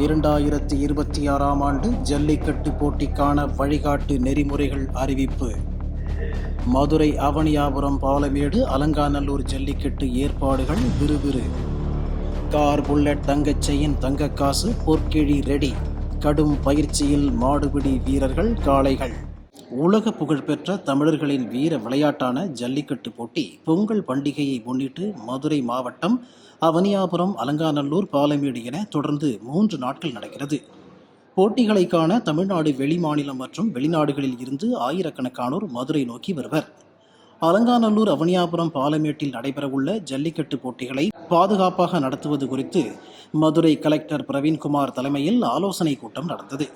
இரண்டாயிரத்தி இருபத்தி ஆறாம் ஆண்டு ஜல்லிக்கட்டு போட்டிக்கான வழிகாட்டு நெறிமுறைகள் அறிவிப்பு. மதுரை அவனியாபுரம் பாலமேடு அலங்காநல்லூர் ஜல்லிக்கட்டு ஏற்பாடுகள் விறுவிறு. கார் புல்லட் தங்கச்செயின் தங்கக்காசு பொற்கிழி ரெடி. கடும் பயிற்சியில் மாடுபிடி வீரர்கள் காளைகள். உலக புகழ்பெற்ற தமிழர்களின் வீர விளையாட்டான ஜல்லிக்கட்டு போட்டி பொங்கல் பண்டிகையை முன்னிட்டு மதுரை மாவட்டம் அவனியாபுரம் அலங்காநல்லூர் பாலமேடு என தொடர்ந்து மூன்று நாட்கள் நடக்கிறது. போட்டிகளை காண தமிழ்நாடு வெளிமாநிலம் மற்றும் வெளிநாடுகளில் இருந்து ஆயிரக்கணக்கானோர் மதுரை நோக்கி வருவர். அலங்காநல்லூர் அவனியாபுரம் பாலமேட்டில் நடைபெறவுள்ள ஜல்லிக்கட்டு போட்டிகளை பாதுகாப்பாக நடத்துவது குறித்து மதுரை கலெக்டர் பிரவீன்குமார் தலைமையில் ஆலோசனை கூட்டம் நடந்தது.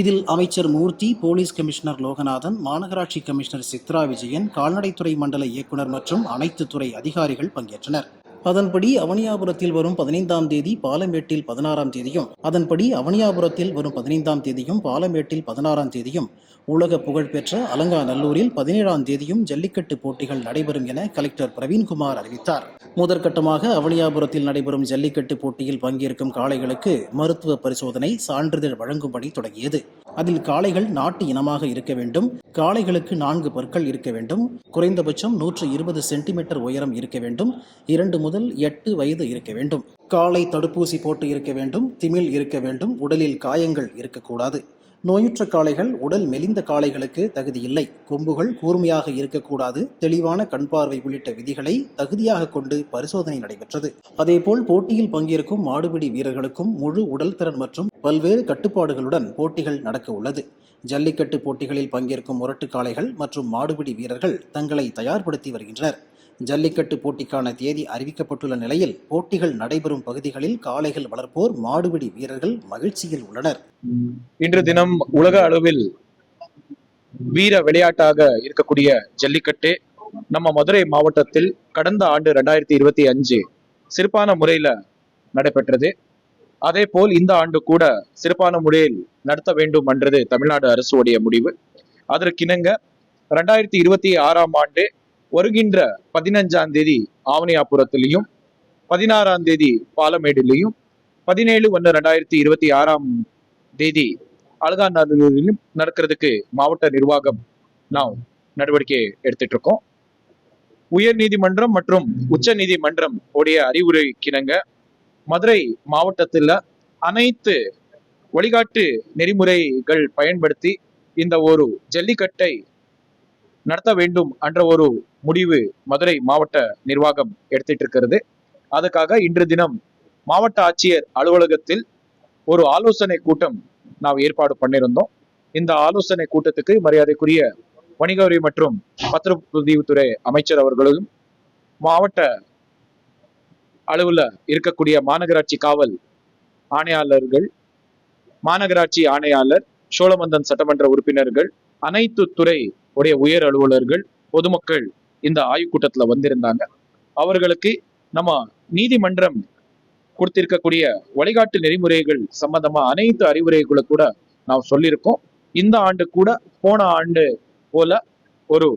இதில் அமைச்சர் மூர்த்தி போலீஸ் கமிஷனர் லோகநாதன் மாநகராட்சி கமிஷனர் சித்ரா விஜயன் கால்நடைத்துறை மண்டல இயக்குனர் மற்றும் அனைத்து துறை அதிகாரிகள் பங்கேற்றனர். அதன்படி அவனியாபுரத்தில் வரும் பதினைந்தாம் தேதி பாலமேட்டில் பதினாறாம் தேதியும் அதன்படி அவனியாபுரத்தில் வரும் பதினைந்தாம் தேதியும் பாலமேட்டில் பதினாறாம் தேதியும் உலக புகழ்பெற்ற அலங்காநல்லூரில் பதினேழாம் தேதியும் ஜல்லிக்கட்டு போட்டிகள் நடைபெறும் என கலெக்டர் பிரவீன்குமார் அறிவித்தார். முதற்கட்டமாக அவனியாபுரத்தில் நடைபெறும் ஜல்லிக்கட்டு போட்டியில் பங்கேற்கும் காளைகளுக்கு மருத்துவ பரிசோதனை சான்றிதழ் வழங்கும்படி தொடங்கியது. அதில் காளைகள் நாட்டு இனமாக இருக்க வேண்டும் காளைகளுக்கு நான்கு பற்கள் இருக்க வேண்டும் குறைந்தபட்சம் நூற்று இருபது சென்டிமீட்டர் உயரம் இருக்க வேண்டும் இரண்டு முதல் எட்டு வயது இருக்க வேண்டும். காளை தடுப்பூசி போட்டு இருக்க வேண்டும் திமில் இருக்க வேண்டும் உடலில் காயங்கள் இருக்கக்கூடாது. நோயுற்ற காளைகள் உடல் மெலிந்த காளைகளுக்கு தகுதியில்லை கொம்புகள் கூர்மையாக இருக்கக்கூடாது. தெளிவான கண் பார்வை உள்ளிட்ட விதிகளை தகுதியாக கொண்டு பரிசோதனை நடைபெற்றது. அதேபோல் போட்டியில் பங்கேற்கும் மாடுபிடி வீரர்களுக்கும் முழு உடல் திறன் மற்றும் பல்வேறு கட்டுப்பாடுகளுடன் போட்டிகள் நடக்க உள்ளது. ஜல்லிக்கட்டு போட்டிகளில் பங்கேற்கும் முரட்டு காளைகள் மற்றும் மாடுபிடி வீரர்கள் தங்களை தயார்படுத்தி வருகின்றனர். ஜல்லிக்கட்டு போட்டிக்கான தேதி அறிவிக்கப்பட்டுள்ள நிலையில் போட்டிகள் நடைபெறும் பகுதிகளில் காளைகள் வளர்ப்போர் மாடுபிடி வீரர்கள் மகிழ்ச்சியில் உள்ளனர். இன்று தினம் உலக அளவில் வீர விளையாட்டாக இருக்கக்கூடிய ஜல்லிக்கட்டு நம்ம மதுரை மாவட்டத்தில் கடந்த ஆண்டு ரெண்டாயிரத்தி இருபத்தி அஞ்சு சிறப்பான முறையில நடைபெற்றது. அதே போல் இந்த ஆண்டு கூட சிறப்பான முறையில் நடத்த வேண்டும் என்றது தமிழ்நாடு அரசுடைய முடிவு. அதற்கிணங்க ரெண்டாயிரத்தி இருபத்தி ஆறாம் ஆண்டு வருகின்ற பதினஞ்சாம் தேதி ஆவணியாபுரத்திலையும் பதினாறாம் தேதி பாலமேடுலையும் பதினேழு ஒன்று ரெண்டாயிரத்தி இருபத்தி ஆறாம் தேதி அழகாநல்லூரிலும் நடக்கிறதுக்கு மாவட்ட நிர்வாகம் நாம் நடவடிக்கை எடுத்துட்டு இருக்கோம் உயர் நீதிமன்றம் மற்றும் உச்ச நீதிமன்றம் உடைய அறிவுரைக்கிணங்க மதுரை மாவட்டத்தில் அனைத்து வழிகாட்டு நெறிமுறைகள் பயன்படுத்தி இந்த ஒரு ஜல்லிக்கட்டை நடத்த வேண்டும் என்ற ஒரு முடிவு மதுரை மாவட்ட நிர்வாகம் எடுத்துட்டு இருக்கிறது அதுக்காக இன்று தினம் மாவட்ட ஆட்சியர் அலுவலகத்தில் ஒரு ஆலோசனை கூட்டம் நாம் ஏற்பாடு பண்ணியிருந்தோம். இந்த ஆலோசனை கூட்டத்துக்கு மரியாதைக்குரிய வணிகவரி மற்றும் பத்திரப்பதிவுத்துறை அமைச்சர் அவர்களும் மாவட்ட அளவில் இருக்கக்கூடிய மாநகராட்சி காவல் ஆணையாளர்கள் மாநகராட்சி ஆணையாளர் சோழமந்தன் சட்டமன்ற உறுப்பினர்கள் அனைத்து துறை உடைய உயர் அலுவலர்கள் பொதுமக்கள் இந்த ஆய்வுக்கூட்டத்துல வந்திருந்தாங்க. அவர்களுக்கு நம்ம நீதிமன்றம் கொடுத்திருக்கக்கூடிய வழிகாட்டு நெறிமுறைகள் சம்பந்தமா அனைத்து அறிவுரைகளை கூட நாம் சொல்லியிருக்கோம். இந்த ஆண்டு கூட போன ஆண்டு போல ஒரு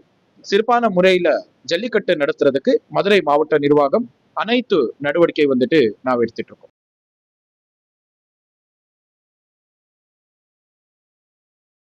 சிறப்பான முறையில ஜல்லிக்கட்டு நடத்துறதுக்கு மதுரை மாவட்ட நிர்வாகம் அனைத்து நடவடிக்கை வந்துட்டு நாம் எடுத்துட்டு இருக்கோம்.